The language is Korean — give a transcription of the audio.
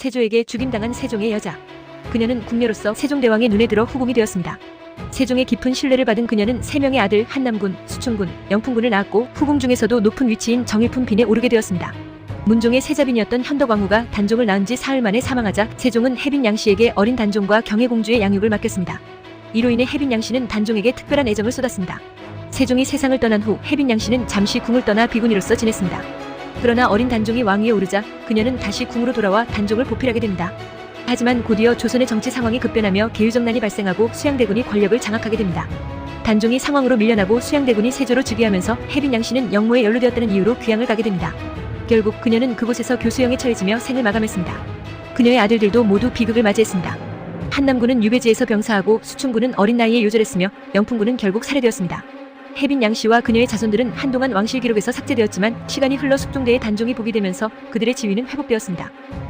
세조에게 죽임당한 세종의 여자. 그녀는 궁녀로서 세종대왕의 눈에 들어 후궁이 되었습니다. 세종의 깊은 신뢰를 받은 그녀는 세명의 아들 한남군, 수충군, 영풍군을 낳았고 후궁 중에서도 높은 위치인 정일품 빈에 오르게 되었습니다. 문종의 세자빈이었던 현덕왕후가 단종을 낳은 지 사흘 만에 사망하자 세종은 혜빈 양씨에게 어린 단종과 경혜공주의 양육을 맡겼습니다. 이로 인해 혜빈 양씨는 단종에게 특별한 애정을 쏟았습니다. 세종이 세상을 떠난 후 혜빈 양씨는 잠시 궁을 떠나 비구니로서 지냈습니다. 그러나 어린 단종이 왕위에 오르자 그녀는 다시 궁으로 돌아와 단종을 보필하게 됩니다. 하지만 곧이어 조선의 정치 상황이 급변하며 계유정난이 발생하고 수양대군이 권력을 장악하게 됩니다. 단종이 상황으로 밀려나고 수양대군이 세조로 즉위하면서 혜빈 양씨는 영모에 연루되었다는 이유로 귀양을 가게 됩니다. 결국 그녀는 그곳에서 교수형에 처해지며 생을 마감했습니다. 그녀의 아들들도 모두 비극을 맞이했습니다. 한남군은 유배지에서 병사하고 수충군은 어린 나이에 요절했으며 영풍군은 결국 살해되었습니다. 혜빈 양 씨와 그녀의 자손들은 한동안 왕실 기록에서 삭제되었지만 시간이 흘러 숙종대의 단종이 복이 되면서 그들의 지위는 회복되었습니다.